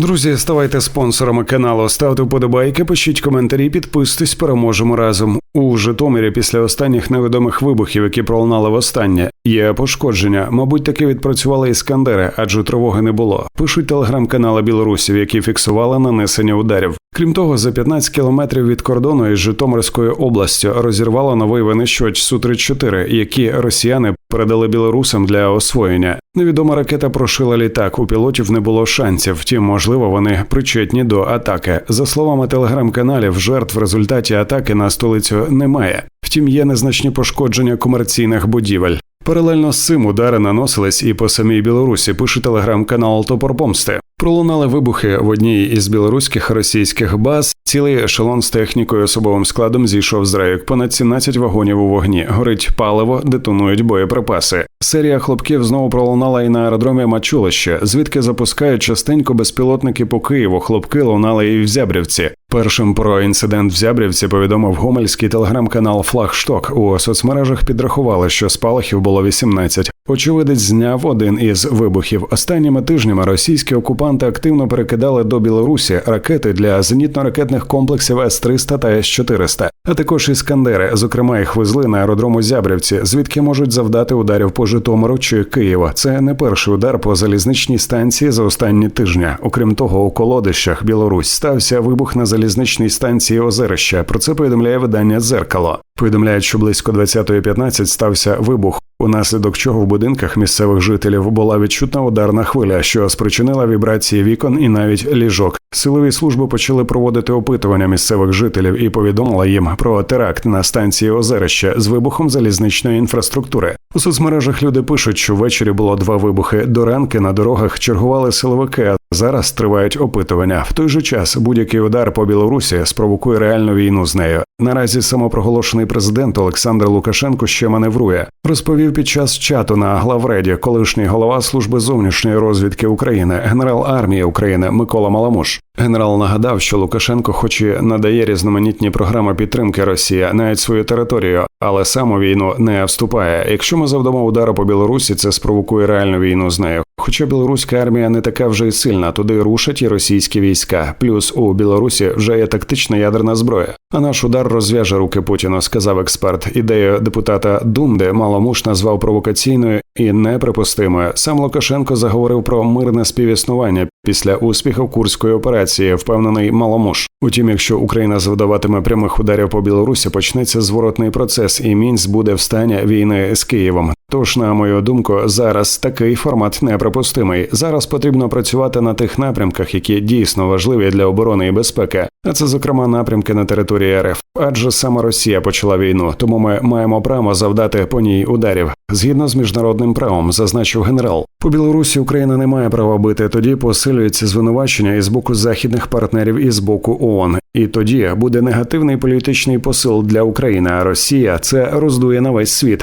Друзі, ставайте спонсорами каналу, ставте вподобайки, пишіть коментарі, підписуйтесь, переможемо разом. У Житомирі після останніх невідомих вибухів, які пролунали востаннє, є пошкодження. Мабуть, таки відпрацювали іскандери, адже тривоги не було. Пишуть телеграм-канали білорусів, які фіксували нанесення ударів. Крім того, за 15 кілометрів від кордону із Житомирською областю розірвало новий винищувач су 34 які росіяни передали білорусам для освоєння. Невідома ракета прошила літак. У пілотів не було шансів. Втім, можливо, вони причетні до атаки. За словами телеграм-каналів, жертв в результаті атаки на столицю немає. Втім, є незначні пошкодження комерційних будівель. Паралельно з цим удари наносились і по самій Білорусі. Пише телеграм-канал Топор Помсти. Пролунали вибухи в одній із білоруських російських баз. Цілий ешелон з технікою особовим складом зійшов з рейок. Понад 17 вагонів у вогні. Горить паливо, детонують боєприпаси. Серія хлопків знову пролунала і на аеродромі Мачулище, звідки запускають частенько безпілотники по Києву. Хлопки лунали і в Зябрівці. Першим про інцидент в Зябрівці повідомив гомельський телеграм-канал Флагшток. У соцмережах підрахували, що спалахів було 18. Очевидець зняв один із вибухів. Останніми тижнями російські окупанти активно перекидали до Білорусі ракети для зенітно-ракетних комплексів С-300 та С-400, а також іскандери. Зокрема, їх везли на аеродрому Зябрівці, звідки можуть завдати ударів по Житомиру чи Києва. Це не перший удар по залізничній станції за останні тижня. Окрім того, у колодищах Білорусь стався вибух на залізничній станції Озерища. Про це повідомляє видання Дзеркало. Повідомляють, що близько 20.15 стався вибух, унаслідок чого в будинках місцевих жителів була відчутна ударна хвиля, що спричинила вібрації вікон і навіть ліжок. Силові служби почали проводити опитування місцевих жителів і повідомили їм про теракт на станції Озерище з вибухом залізничної інфраструктури. У соцмережах люди пишуть, що ввечері було два вибухи. До ранки на дорогах чергували силовики. Зараз тривають опитування. В той же час будь-який удар по Білорусі спровокує реальну війну з нею. Наразі самопроголошений президент Олександр Лукашенко ще маневрує. Розповів під час чату на главреді, колишній голова служби зовнішньої розвідки України, генерал армії України Микола Маламуш. Генерал нагадав, що Лукашенко, хоч і надає різноманітні програми підтримки Росії, навіть свою територію, але сам у війну не вступає. Якщо ми завдамо удару по Білорусі, це спровокує реальну війну з нею. Хоча білоруська армія не така вже й сильна, туди рушать і російські війська. Плюс у Білорусі вже є тактична ядерна зброя. А наш удар розв'яже руки Путіну, сказав експерт. Ідею депутата Дунди Маломуш назвав провокаційною і неприпустимою. Сам Лукашенко заговорив про мирне співіснування після успіхів курської операції, впевнений Маломуш. Утім, якщо Україна завдаватиме прямих ударів по Білорусі, почнеться зворотний процес, і мінськ буде в стані війни з Києвом. Тож, на мою думку, зараз такий формат неприпустимий. Зараз потрібно працювати на тих напрямках, які дійсно важливі для оборони і безпеки, а це зокрема напрямки на території РФ. Адже саме Росія почала війну, тому ми маємо право завдати по ній ударів згідно з міжнародним правом, зазначив генерал. По Білорусі Україна не має права бити. Тоді посилюється звинувачення і з боку західних партнерів, і з боку ООН. І тоді буде негативний політичний посил для України. А Росія це роздує на весь світ.